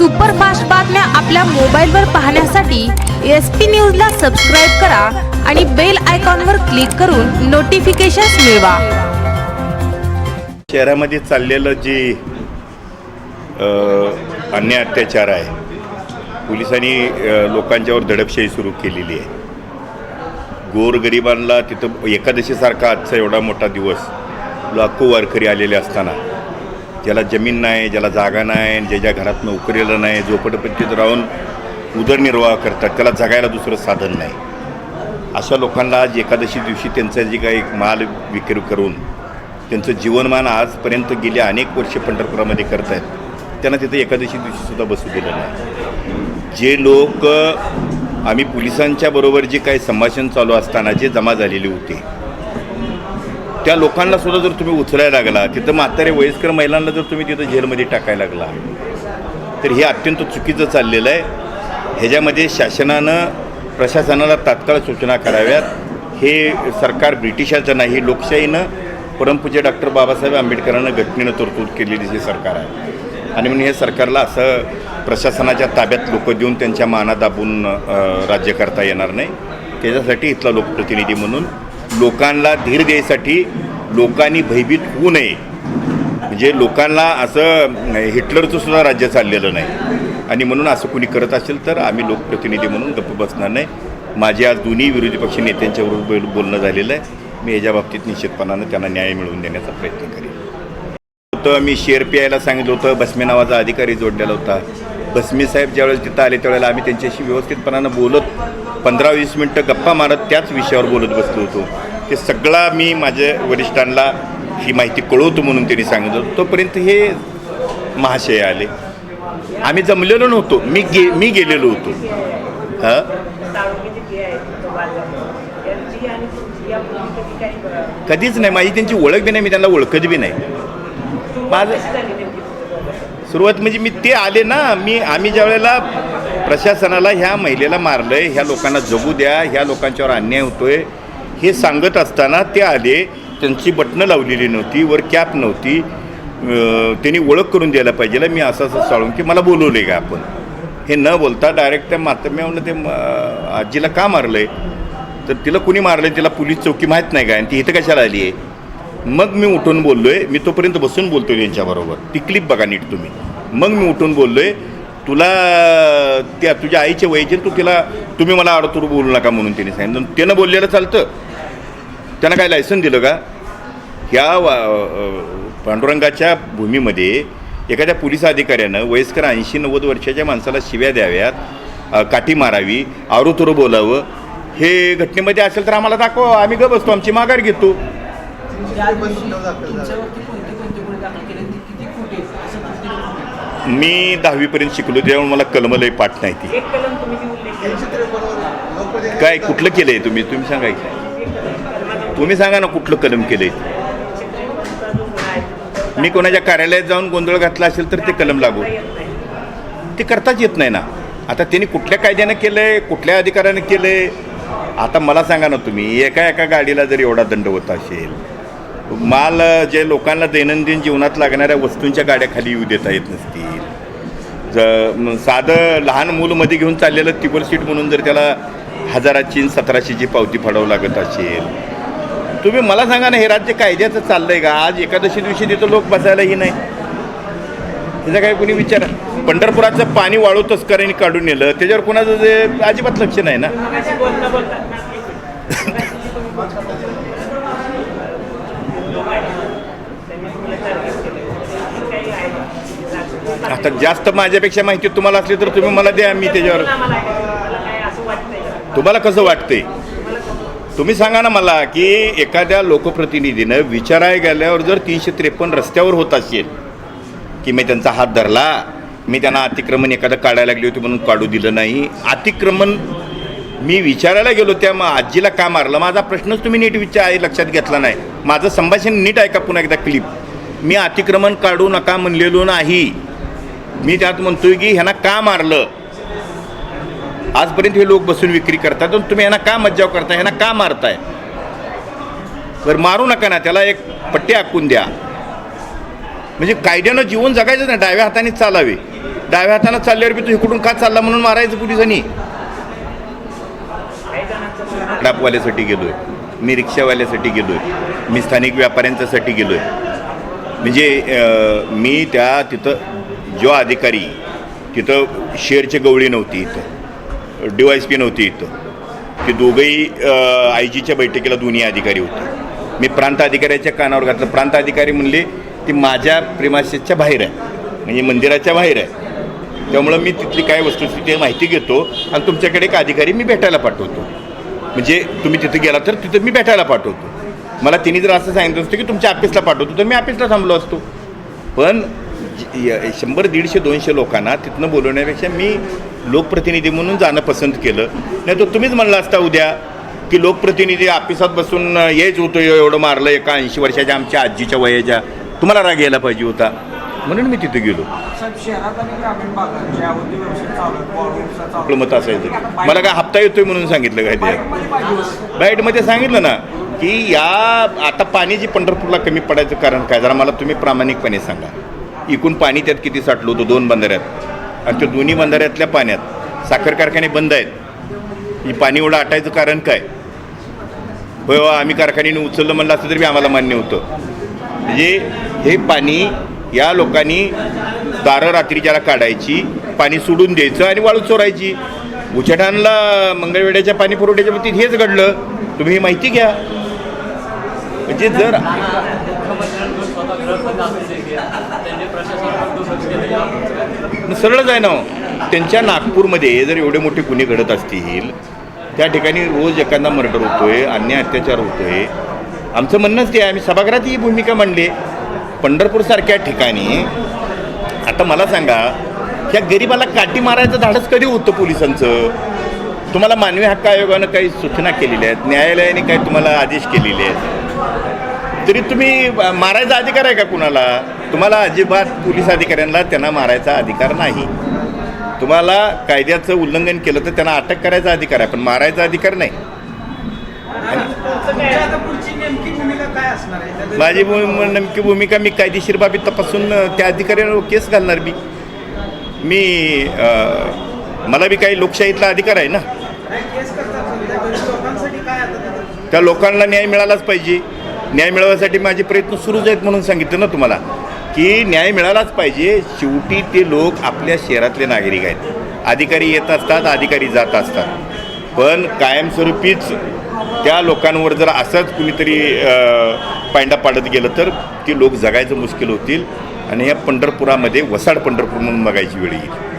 Superfast बातम्या आपल्या मोबाईलवर पाहण्यासाठी एस पी न्यूजला सबस्क्राईब करा आणि बेल आयकॉनवर क्लिक करून नोटिफिकेशन्स मिळवा. शहरामध्ये चाललेलं जे अन्य अत्याचार आहे पोलिसांनी लोकांच्यावर दडपशाही सुरू केलेली आहे. गोरगरिबांना तिथं एकादशीसारखा आजचा एवढा मोठा दिवस लाखो वारकरी आलेले असताना. ज्याला जमीन नाही ज्याला जागा नाही ज्याच्या घरात नोकरीला नाही झोपडपट्टीत राहून उदरनिर्वाह करतात त्याला जगायला दुसरं साधन नाही. अशा लोकांना आज एकादशी दिवशी त्यांचा जे काही माल विक्री करून त्यांचं जीवनमान आजपर्यंत गेल्या अनेक वर्ष पंढरपुरामध्ये करत आहेत त्यांना तिथं एकादशी दिवशीसुद्धा बसू दिलं नाही. जे लोक आम्ही पोलिसांच्या बरोबर जे काही संभाषण चालू असताना जे जमा झालेले होते त्या लोकांना सुद्धा जर तुम्ही उचलायला लागला तिथं म्हातारे वयस्कर महिलांना जर तुम्ही तिथं जेलमध्ये टाकायला लागला तर हे अत्यंत चुकीचं चाललेलं आहे. ह्याच्यामध्ये शासनानं प्रशासनाला तात्काळ सूचना कराव्यात. हे सरकार ब्रिटिशाचं नाही लोकशाहीनं परमपूज्य डॉक्टर बाबासाहेब आंबेडकरांनं घटनेनं तरतूद केलेली हे सरकार आहे. आणि म्हणून हे सरकारला असं प्रशासनाच्या ताब्यात लोक देऊन त्यांच्या माना दाबून राज्य करता येणार नाही. त्याच्यासाठी इथला लोकप्रतिनिधी म्हणून लोकांना धीर द्यायसाठी लोकांनी भयभीत होऊ नये. म्हणजे लोकांना असं हिटलरचं सुद्धा राज्य चाललेलं नाही. आणि म्हणून असं कुणी करत असेल तर आम्ही लोकप्रतिनिधी म्हणून गप्प बसणार नाही. माझे आज दोन्ही विरोधी पक्ष नेत्यांच्याबरोबर बोल बोलणं झालेलं आहे. मी याच्या बाबतीत निश्चितपणानं त्यांना न्याय मिळवून देण्याचा प्रयत्न करेन. होतं मी शेअर प्यायला सांगितलं होतं भस्मे नावाचा अधिकारी जोडलेला होता. भस्मी साहेब ज्यावेळेस तिथं आले त्यावेळेला आम्ही त्यांच्याशी व्यवस्थितपणानं बोलत पंधरा वीस मिनटं गप्पा मारत त्याच विषयावर बोलत बसलो होतो. ते सगळा मी माझ्या वरिष्ठांना ही माहिती कळवतो म्हणून त्यांनी सांगितलं होतं. तोपर्यंत हे महाशय आले. आम्ही जमलेलो नव्हतो. मी गे मी गेलेलो होतो. हां? कधीच नाही. माझी त्यांची ओळख बी नाही. मी त्यांना ओळखत बी नाही. माझं? सुरुवात म्हणजे मी ते आले ना मी आम्ही ज्या वेळेला प्रशासनाला ह्या महिलेला मारलंय ह्या लोकांना जगू द्या ह्या लोकांच्यावर अन्याय होतोय. हे सांगत असताना ते आले त्यांची बटणं लावलेली नव्हती वर कॅप नव्हती. त्यांनी ओळख करून द्यायला पाहिजे मी असं असं चाळून की मला बोलवले का आपण? हे न बोलता डायरेक्ट त्या मातम्यावरनं ते आजीला का मारलंय? तर तिला कुणी मारलंय? तिला पोलीस चौकी माहीत नाही का? आणि ती इथं कशाला आली आहे मग मी उठून बोललो आहे मी तोपर्यंत बसून बोलतो त्यांच्याबरोबर. ती क्लिप बघा नीट तुम्ही. मग मी उठून बोललो आहे तुला त्या तुझ्या आईचे वयाचे तू तिला तुम्ही मला आडतूर बोलू नका म्हणून तिने सांगितलं. त्यानं बोललेलं चालतं. त्यानं काय लायसन दिलं का? ह्या वा- पांडुरंगाच्या भूमीमध्ये एखाद्या पोलीस अधिकाऱ्यानं वयस्कर ऐंशी नव्वद वर्षाच्या माणसाला शिव्या द्याव्यात काठी मारावी आरोतुरं बोलावं हे घटनेमध्ये असेल तर आम्हाला दाखवा. आम्ही ग बसतो आमची माघार घेतो ज्या दिवशी तुमच्यावरती कोणते कोणते गुन्हे दाखल केले ते किती खोटे असं किती मी दहावीपर्यंत शिकलो त्यामुळे मला कलमलही पाठ नाही ती. काय कुठलं केलं आहे तुम्ही? तुम्ही सांगा की. तुम्ही सांगा ना कुठलं कलम केलं आहे मी कोणाच्या कार्यालयात जाऊन गोंधळ घातला असेल तर ते कलम लागू. ते करताच येत नाही ना. आता त्यांनी कुठल्या कायद्यानं केलं आहे कुठल्या अधिकाऱ्यानं केलं आहे आता मला सांगा ना तुम्ही एका एका गाडीला जर एवढा दंड होत असेल माल जे लोकांना दैनंदिन जीवनात लागणाऱ्या वस्तूंच्या गाड्या खाली येऊ देता येत नसतील. ज साधं लहान मूल मध्ये घेऊन चाललेलं टिबल सीट म्हणून जर त्याला हजाराची सतराशेची पावती फाडावं लागत असेल. तुम्ही मला सांगा ना हे राज्य कायद्याचं चाललंय का? आज एकादशी दिवशी तिथं लोक बसायलाही नाही. त्याचा काय कोणी विचार पंढरपुराचं पाणी वाळू तस्करांनी काढून नेलं. त्याच्यावर कोणाचं जे अजिबात लक्ष नाही ना मगाशी बोलता बोलता मगाशी जी तुम्ही बोलता बोलता लोक आहेत, त्यांनी तुम्हाला target केलं. आणखी काही आहे का? आता जास्त माझ्यापेक्षा माहिती तुम्हाला असली तर तुम्ही मला द्या मी त्याच्यावर. तुम्हाला कसं वाटतंय? तुम्ही सांगा ना मला की एखाद्या लोकप्रतिनिधीनं विचाराय गेल्यावर जर तीनशे त्रेपन्न रस्त्यावर होत असेल की मी त्यांचा हात धरला मी त्यांना अतिक्रमण एखादं काढायला लागली होती म्हणून काढू दिलं नाही अतिक्रमण मी विचारायला गेलो त्या मग आजीला का मारलं? माझा प्रश्नच तुम्ही नीट विचार लक्षात घेतला नाही. माझं संभाषण नीट ऐका पुन्हा एकदा क्लिप. मी अतिक्रमण काढू नका म्हणलेलो नाही. मी त्यात म्हणतोय की ह्यांना का मारलं? आजपर्यंत हे लोक बसून विक्री करतात आणि तुम्ही यांना का मज्जाव करताय? यांना का मारताय? तर मारू नका ना त्याला एक पट्टी आखून द्या. म्हणजे कायद्यानं जीवन जगायचं ना डाव्या हाताने चालावे. डाव्या हातानं चालल्यावर बी तू इकडून का चालला म्हणून मारायचं पोलिसांनी? डापवाल्यासाठी गेलो आहे मी रिक्षावाल्यासाठी गेलो आहे मी स्थानिक व्यापाऱ्यांच्यासाठी गेलो आहे म्हणजे मी त्या तिथं जो अधिकारी तिथं शेअरची गवळी नव्हती इथं. डी वाय पी नव्हती इथं. ते दोघंही आय जीच्या बैठकीला दोन्ही अधिकारी होते. मी प्रांत अधिकाऱ्याच्या कानावर घातलं. प्रांत अधिकारी म्हणले ती माझ्या प्रेमाशेच्या बाहेर आहे. म्हणजे मंदिराच्या बाहेर आहे. त्यामुळं मी तिथली काय वस्तुस्थिती आहे माहिती घेतो आणि तुमच्याकडे एक अधिकारी मी भेटायला पाठवतो. म्हणजे तुम्ही तिथे गेला तर तिथं मी भेटायला पाठवतो. मला तिने जर असं सांगितलं असतं की तुमच्या ऑफिसला पाठवतो तर मी ऑफिसला थांबलो असतो. पण शंभर दीडशे दोनशे लोकांना तिथनं बोलवण्यापेक्षा मी लोकप्रतिनिधी म्हणून जाणं पसंत केलं. नाही तर तुम्हीच म्हणलं असता उद्या की लोकप्रतिनिधी ऑफिसात बसून हेच होतं एवढं मारलं एका ऐंशी वर्षाच्या आमच्या आजीच्या वयाच्या. तुम्हाला राग यायला पाहिजे होता. म्हणून मी तिथे गेलो. आपलं मत असायचं मला काय हप्ता येतोय म्हणून सांगितलं काय ते. बाईटमध्ये सांगितलं ना की या आता पाणी जी पंढरपूरला कमी पडायचं कारण काय? जरा मला तुम्ही प्रामाणिकपणे सांगा. एकूण पाणी त्यात किती साठलं होतं? दोन बंधाऱ्यात. आणि त्या दोन्ही बंधाऱ्यातल्या पाण्यात साखर कारखाने बंद आहेत. ही पाणी एवढं आटायचं कारण काय? होय आम्ही कारखान्याने उचललं म्हणलं असतं तरी आम्हाला मान्य होतं. म्हणजे हे पाणी या लोकांनी दारं रात्री ज्याला काढायची पाणी सोडून द्यायचं आणि वाळू चोरायची. उचटानला मंगळवेड्याच्या पाणी पुरवठ्याच्या बाबतीत हेच घडलं. तुम्ही ही माहिती घ्या. म्हणजे जर सरळच आहे ना. त्यांच्या नागपूरमध्ये जर एवढे मोठे गुन्हे घडत असतील त्या ठिकाणी रोज एखादा मर्डर होतोय अन्य अत्याचार होतोय. आमचं म्हणणंच ते आहे आम्ही सभागृहात ही भूमिका मांडली. पंढरपूरसारख्या ठिकाणी आता मला सांगा ह्या गरिबाला काठी मारायचं धाडस कधी होतं पोलिसांचं? तुम्हाला मानवी हक्क आयोगानं काही सूचना केलेल्या आहेत न्यायालयाने काही तुम्हाला आदेश केलेले आहेत. तरी तुम्ही मारायचा अधिकार आहे का कुणाला? तुम्हाला अजिबात पोलीस अधिकाऱ्यांना त्यांना मारायचा अधिकार नाही. तुम्हाला कायद्याचं उल्लंघन केलं तर त्यांना अटक करायचा अधिकार आहे पण मारायचा अधिकार नाही. माझी नेमकी भूमिका मी कायदेशीर बाबी तपासून त्या अधिकाऱ्यांवर केस घालणार मी. अ, मला बी काही लोकशाहीतला अधिकार आहे ना? त्या लोकांना न्याय मिळालाच पाहिजे. न्याय मिळवण्यासाठी माझे प्रयत्न सुरूच आहेत म्हणून सांगितलं ना तुम्हाला. की न्याय मिळालाच पाहिजे. शेवटी ते लोक आपल्या शहरातले नागरिक आहेत. अधिकारी येत असतात अधिकारी जात असतात. पण कायमस्वरूपीच त्या लोकांवर जर असंच कुणीतरी अ, पायंडा पाडत गेलं तर ती लोक जगायचं मुश्किल होतील. आणि या पंढरपुरामध्ये वसाड पंढरपूर म्हणून बघायची वेळ येईल.